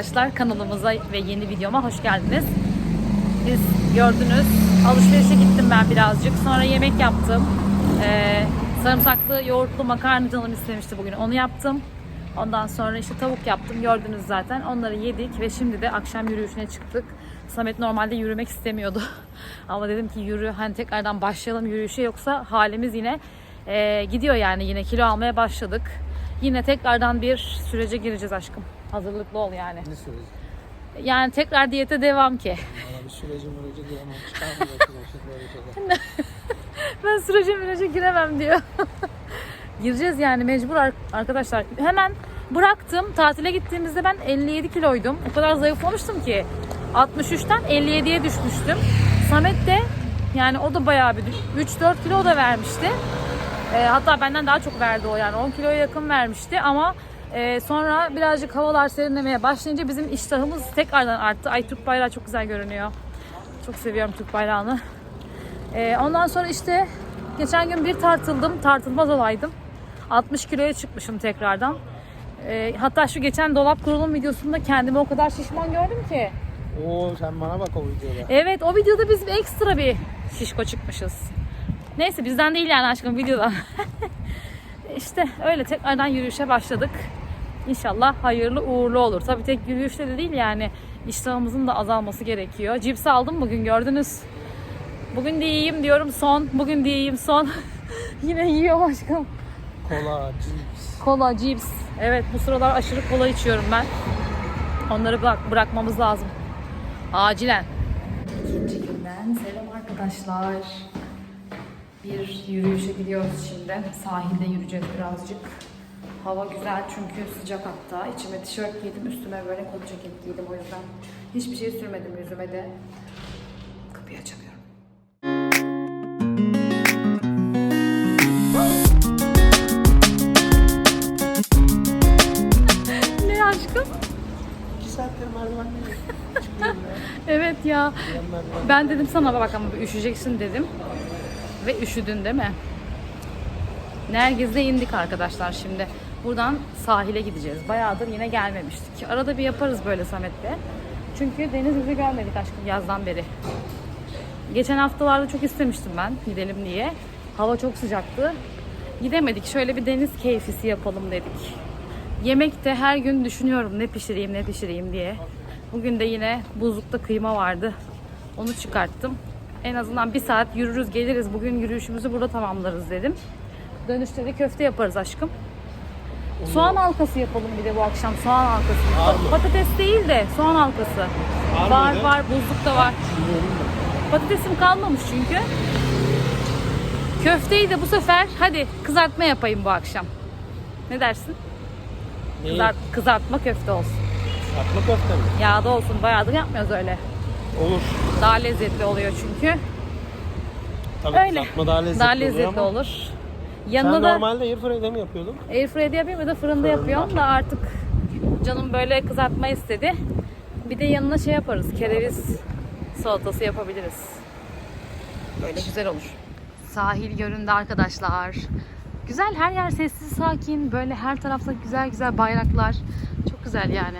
arkadaşlar. Kanalımıza ve yeni videoma hoş geldiniz. Biz gördünüz alışverişe gittim ben birazcık. Sonra yemek yaptım. Ee, sarımsaklı yoğurtlu makarna canım istemişti bugün. Onu yaptım. Ondan sonra işte tavuk yaptım. Gördünüz zaten. Onları yedik ve şimdi de akşam yürüyüşüne çıktık. Samet normalde yürümek istemiyordu. Ama dedim ki yürü hani tekrardan başlayalım yürüyüşe yoksa halimiz yine e, gidiyor yani yine kilo almaya başladık. Yine tekrardan bir sürece gireceğiz aşkım. Hazırlıklı ol yani. Ne süreci? Yani tekrar diyete devam ki. Bana bir. Çıkarmıyorsun böyle şeyler. Ben sürece mürece giremem diyor. Gireceğiz yani mecbur ar- arkadaşlar. Hemen bıraktım. Tatile gittiğimizde ben 57 kiloydum. O kadar zayıflamıştım ki. 63'ten 57'ye düşmüştüm. Samet de yani o da bayağı bir 3-4 kilo da vermişti. E, hatta benden daha çok verdi o yani 10 kiloya yakın vermişti ama e, sonra birazcık havalar serinlemeye başlayınca bizim iştahımız tekrardan arttı. Ay Türk bayrağı çok güzel görünüyor. Çok seviyorum Türk bayrağını. Ee, ondan sonra işte geçen gün bir tartıldım. Tartılmaz olaydım. 60 kiloya çıkmışım tekrardan. Ee, hatta şu geçen dolap kurulum videosunda kendimi o kadar şişman gördüm ki. Oo sen bana bak o videoda. Evet o videoda biz ekstra bir şişko çıkmışız. Neyse bizden değil yani aşkım videodan. işte öyle tekrardan yürüyüşe başladık. İnşallah hayırlı uğurlu olur. Tabii tek yürüyüşte de değil yani iştahımızın da azalması gerekiyor. Cips aldım bugün gördünüz. Bugün de yiyeyim diyorum son. Bugün de yiyeyim son. Yine yiyorum aşkım. Kola, cips. Kola, cips. Evet bu sıralar aşırı kola içiyorum ben. Onları bırak, bırakmamız lazım. Acilen. İkinci günden selam arkadaşlar. Bir yürüyüşe gidiyoruz şimdi. Sahilde yürüyeceğiz birazcık. Hava güzel çünkü sıcak hatta. İçime tişört giydim, üstüme böyle kot ceket giydim o yüzden. Hiçbir şey sürmedim yüzüme de. Kapıyı açamıyorum. ne aşkım? 2 saattir merdivenle. Evet ya. Ben dedim sana bak ama üşüyeceksin dedim. Ve üşüdün değil mi? Nergiz'de indik arkadaşlar şimdi. Buradan sahile gideceğiz. Bayağıdır yine gelmemiştik. Arada bir yaparız böyle Samet'le. Çünkü deniz yüzü görmedik aşkım yazdan beri. Geçen haftalarda çok istemiştim ben gidelim diye. Hava çok sıcaktı. Gidemedik. Şöyle bir deniz keyfisi yapalım dedik. Yemekte her gün düşünüyorum ne pişireyim ne pişireyim diye. Bugün de yine buzlukta kıyma vardı. Onu çıkarttım. En azından bir saat yürürüz geliriz. Bugün yürüyüşümüzü burada tamamlarız dedim. Dönüşte de köfte yaparız aşkım. Soğan halkası yapalım bir de bu akşam. Soğan halkası. Var mı? Patates değil de soğan halkası. Var var mıydı? var buzlukta var. Patatesim kalmamış çünkü. Köfteyi de bu sefer hadi kızartma yapayım bu akşam. Ne dersin? Neyi? Kızart, kızartma köfte olsun. Atma köfte mi? Yağda olsun. Bayağıdır yapmıyoruz öyle. Olur. Daha lezzetli oluyor çünkü. Tabii Öyle. Atma daha lezzetli, Daha lezzetli ama olur. Sen Yanına da normalde airfryer'de mi yapıyordun? airfryer'de yapıyorum ya da fırında yapıyorum da artık canım böyle kızartma istedi. Bir de yanına şey yaparız. Kereviz salatası yapabiliriz. Böyle güzel olur. Sahil göründü arkadaşlar. Güzel her yer sessiz sakin. Böyle her tarafta güzel güzel bayraklar. Çok güzel yani.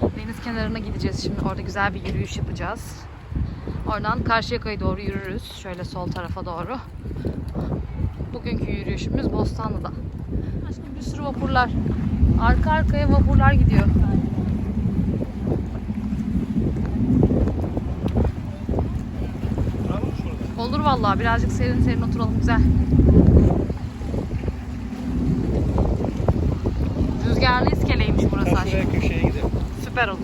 Deniz kenarına gideceğiz şimdi. Orada güzel bir yürüyüş yapacağız. Oradan Karşıyaka'ya doğru yürürüz. Şöyle sol tarafa doğru. Bugünkü yürüyüşümüz Bostanlı'da. Aşkım bir sürü vapurlar. Arka arkaya vapurlar gidiyor. Olur vallahi birazcık serin serin oturalım güzel. Rüzgarlı iskeleymiş burası aşkım. Köşeye gidelim. Süper olur.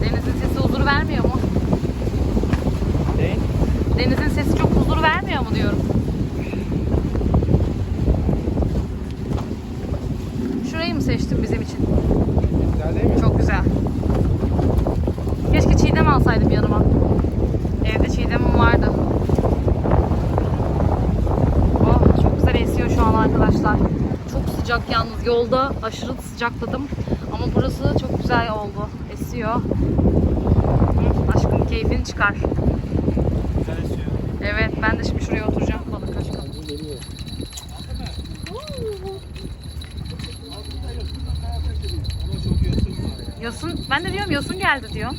Denizin sesi huzur vermiyor mu? Denizin sesi çok huzur vermiyor mu diyorum. Şurayı mı seçtin bizim için? Güzel değil mi? Çok güzel. Keşke çiğdem alsaydım yanıma. Evde çiğdemim vardı. Oh çok güzel esiyor şu an arkadaşlar. Çok sıcak yalnız. Yolda aşırı sıcakladım. Ama burası çok güzel oldu. Esiyor. Aşkım keyfini çıkar. Evet ben de şimdi şuraya oturacağım. Balık aşkım. Yosun ben de diyorum yosun geldi diyor.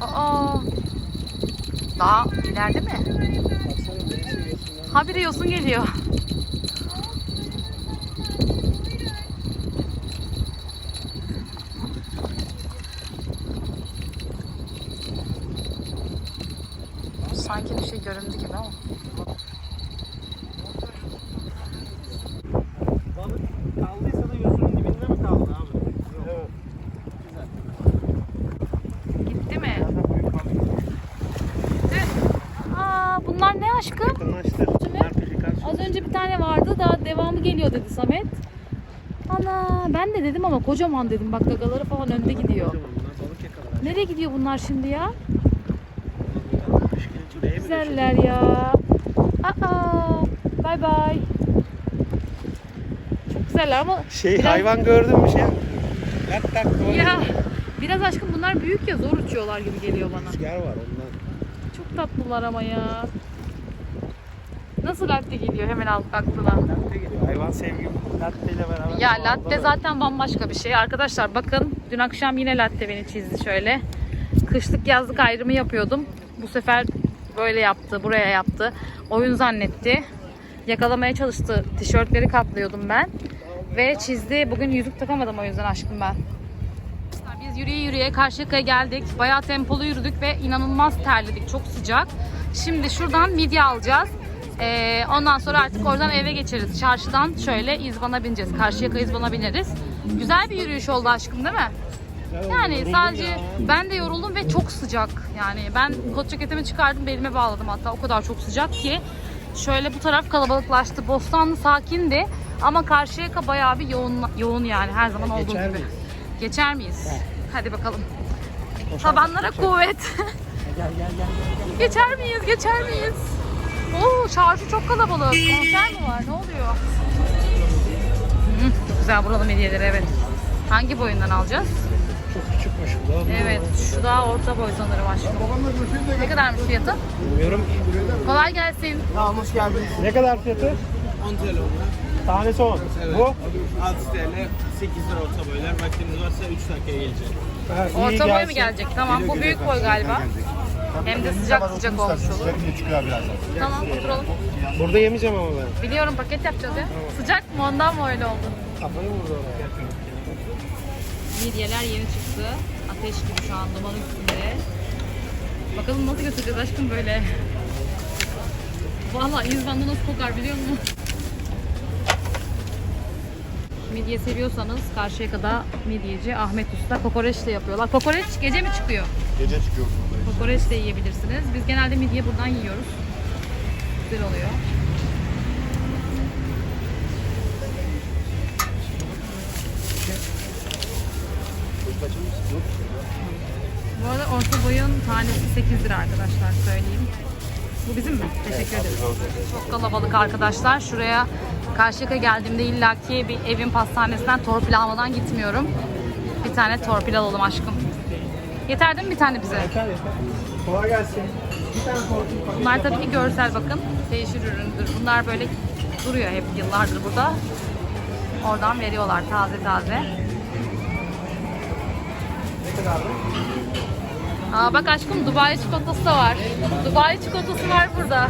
Aa. Daha ileride mi? Ha bir de yosun geliyor. Göründü gibi ama. Balık kaldıysa da yosunun dibinde mi kaldı abi? Yok. Güzel. Gitti mi? Gitti. Aa, bunlar ne aşkım? Yakınlaştır. Az önce bir tane vardı daha devamı geliyor dedi Samet. Ana ben de dedim ama kocaman dedim bak gagaları falan önde gidiyor. Nereye gidiyor bunlar şimdi ya? Güzeller ya. Aa, bay bay. Çok güzeller ama Şey Biraz- hayvan gördün mü şey? Tak tak doğru. ya biraz aşkım bunlar büyük ya zor uçuyorlar gibi geliyor bana. Rüzgar var ondan. Çok tatlılar ama ya. Nasıl latte geliyor hemen aklına? Latte geliyor. Hayvan sevgim latte ile beraber. Ya latte zaten bambaşka bir şey. Arkadaşlar bakın dün akşam yine latte beni çizdi şöyle. Kışlık yazlık ayrımı yapıyordum. Bu sefer böyle yaptı, buraya yaptı. Oyun zannetti. Yakalamaya çalıştı. Tişörtleri katlıyordum ben. Ve çizdi. Bugün yüzük takamadım o yüzden aşkım ben. Biz yürüye yürüye Karşıyaka'ya geldik. Bayağı tempolu yürüdük ve inanılmaz terledik. Çok sıcak. Şimdi şuradan midye alacağız. Ee, ondan sonra artık oradan eve geçeriz. Çarşıdan şöyle İzban'a bineceğiz. Karşıyaka İzban'a bineriz. Güzel bir yürüyüş oldu aşkım değil mi? Yani sadece ben de yoruldum ve çok sıcak. Yani ben kot ceketimi çıkardım belime bağladım hatta o kadar çok sıcak ki. Şöyle bu taraf kalabalıklaştı. Bostanlı sakindi ama Karşıyaka bayağı bir yoğun yoğun yani her zaman olduğu Geçer gibi. miyiz? Geçer miyiz? Hadi bakalım. Boşalt. Tabanlara kuvvet. Gel gel gel. gel. geçer miyiz? Geçer miyiz? Oo, çarşı çok kalabalık. Konser mi var? Ne oluyor? Hı, çok güzel buralı medyeleri evet. Hangi boyundan alacağız? Çok küçükmüş bu da. Evet, şu daha orta boy sanırım aşkım. Ne kadarmış fiyatı? Bilmiyorum. Kolay gelsin. Tamam hoş geldiniz. Ne kadar fiyatı? 10 TL onlar. Tanesi 10. Evet. Bu? 6 TL, 8 lira orta boylar. Vaktimiz varsa 3 dakikaya gelecek. Ha, iyi Orta boy mu gelsin. gelecek? Tamam, bu büyük boy galiba. Hem de sıcak sıcak olmuş olur. çıkıyor birazdan. Tamam, oturalım. Burada yemeyeceğim ama ben. Biliyorum paket yapacağız ya. Sıcak mı? Ondan mı öyle oldu? Kafayı vurdu oraya. Midyeler yeni çıktı. Ateş gibi şu an duman üstünde. Bakalım nasıl götüreceğiz aşkım böyle. Vallahi İzban'da nasıl kokar biliyor musun? Midye seviyorsanız karşıya kadar midyeci Ahmet Usta kokoreçle yapıyorlar. Kokoreç gece mi çıkıyor? Gece çıkıyor buradayız. Kokoreç de yiyebilirsiniz. Biz genelde midye buradan yiyoruz. Güzel oluyor. Bu arada orta boyun tanesi 8 lira arkadaşlar söyleyeyim. Bu bizim mi? Teşekkür ederim. Çok kalabalık arkadaşlar. Şuraya Karşıyaka geldiğimde illaki bir evin pastanesinden torpil almadan gitmiyorum. Bir tane torpil alalım aşkım. Yeter değil mi bir tane bize? Yeter yeter. Kolay gelsin. Bir tane torpil. Bunlar tabii ki görsel bakın. Değişir üründür. Bunlar böyle duruyor hep yıllardır burada. Oradan veriyorlar taze taze. Aa bak aşkım Dubai çikolatası da var. Dubai çikolatası var burada.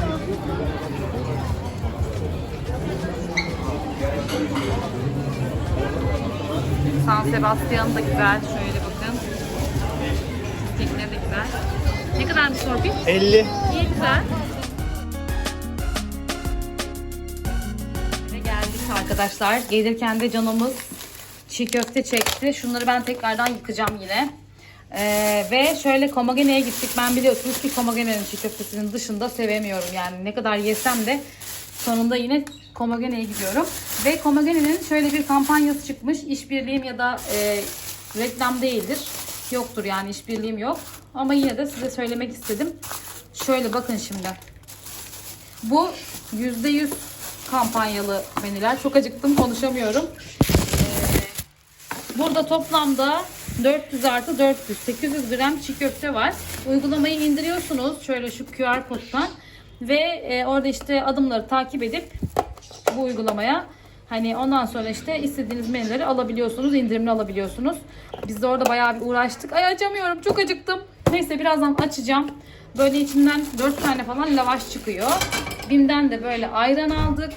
San Sebastian da güzel. Şöyle bakın. Tekneleri de güzel. Ne kadarmış torpil? 50. İyi güzel. Ve geldik arkadaşlar. Gelirken de canımız çiğ köfte çekti. Şunları ben tekrardan yıkacağım yine. Ee, ve şöyle Komagene'ye gittik. Ben biliyorsunuz ki Komagene'nin çiğ köftesinin dışında sevemiyorum. Yani ne kadar yesem de sonunda yine Komagene'ye gidiyorum. Ve Komagene'nin şöyle bir kampanyası çıkmış. İşbirliğim ya da e, reklam değildir. Yoktur yani işbirliğim yok. Ama yine de size söylemek istedim. Şöyle bakın şimdi. Bu %100 kampanyalı menüler. Çok acıktım konuşamıyorum. Ee, burada toplamda 400 artı 400, 800 gram çiğ köfte var. Uygulamayı indiriyorsunuz şöyle şu QR kodtan ve e, orada işte adımları takip edip bu uygulamaya hani ondan sonra işte istediğiniz menüleri alabiliyorsunuz, indirimli alabiliyorsunuz. Biz de orada bayağı bir uğraştık. Ay açamıyorum, çok acıktım. Neyse birazdan açacağım. Böyle içinden 4 tane falan lavaş çıkıyor. Bim'den de böyle ayran aldık.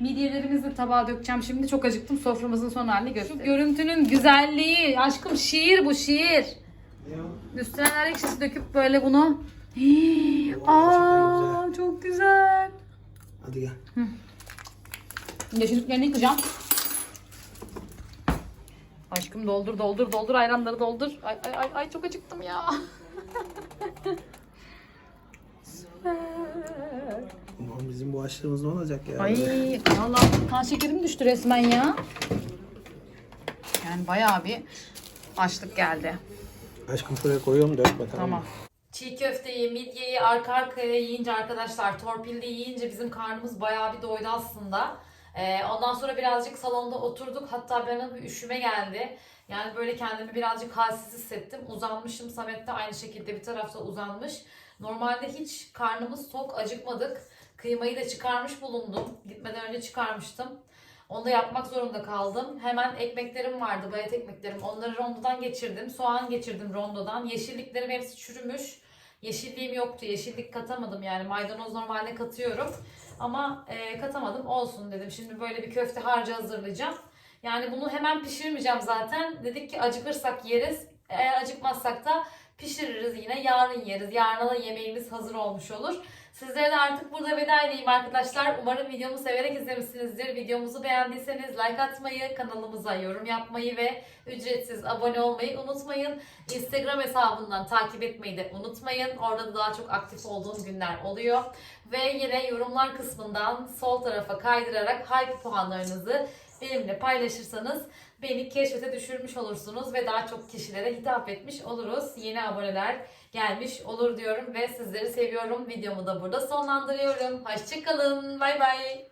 Midyelerimizi tabağa dökeceğim şimdi. Çok acıktım. Soframızın son halini göstereyim. Şu görüntünün güzelliği. Aşkım şiir bu şiir. Üstüne nar ekşisi döküp böyle bunu. Hii, Aa, çok güzel. Hadi gel. Yeşilliklerini yıkayacağım. Aşkım doldur doldur doldur ayranları doldur. Ay ay ay, ay çok acıktım ya. bizim bu açlığımız ne olacak ya? Ay vallahi kan şekerim düştü resmen ya. Yani bayağı bir açlık geldi. Aşkım şuraya koyuyorum dökme tamam. Tamam. Çiğ köfteyi, midyeyi arka arkaya yiyince arkadaşlar torpilli yiyince bizim karnımız bayağı bir doydu aslında. Ee, ondan sonra birazcık salonda oturduk. Hatta bana bir üşüme geldi. Yani böyle kendimi birazcık halsiz hissettim. Uzanmışım. Samet de aynı şekilde bir tarafta uzanmış. Normalde hiç karnımız tok, acıkmadık. Kıymayı da çıkarmış bulundum. Gitmeden önce çıkarmıştım. Onu da yapmak zorunda kaldım. Hemen ekmeklerim vardı, bayat ekmeklerim. Onları rondodan geçirdim. Soğan geçirdim rondodan. Yeşilliklerim hepsi çürümüş. Yeşilliğim yoktu. Yeşillik katamadım yani. Maydanoz normalde katıyorum. Ama e, katamadım. Olsun dedim. Şimdi böyle bir köfte harcı hazırlayacağım. Yani bunu hemen pişirmeyeceğim zaten. Dedik ki acıkırsak yeriz. Eğer acıkmazsak da pişiririz yine. Yarın yeriz. Yarına da yemeğimiz hazır olmuş olur. Sizlere de artık burada veda edeyim arkadaşlar. Umarım videomu severek izlemişsinizdir. Videomuzu beğendiyseniz like atmayı, kanalımıza yorum yapmayı ve ücretsiz abone olmayı unutmayın. Instagram hesabından takip etmeyi de unutmayın. Orada da daha çok aktif olduğum günler oluyor. Ve yine yorumlar kısmından sol tarafa kaydırarak hype puanlarınızı benimle paylaşırsanız beni keşfete düşürmüş olursunuz ve daha çok kişilere hitap etmiş oluruz. Yeni aboneler gelmiş olur diyorum ve sizleri seviyorum. Videomu da burada sonlandırıyorum. Hoşçakalın. Bay bay.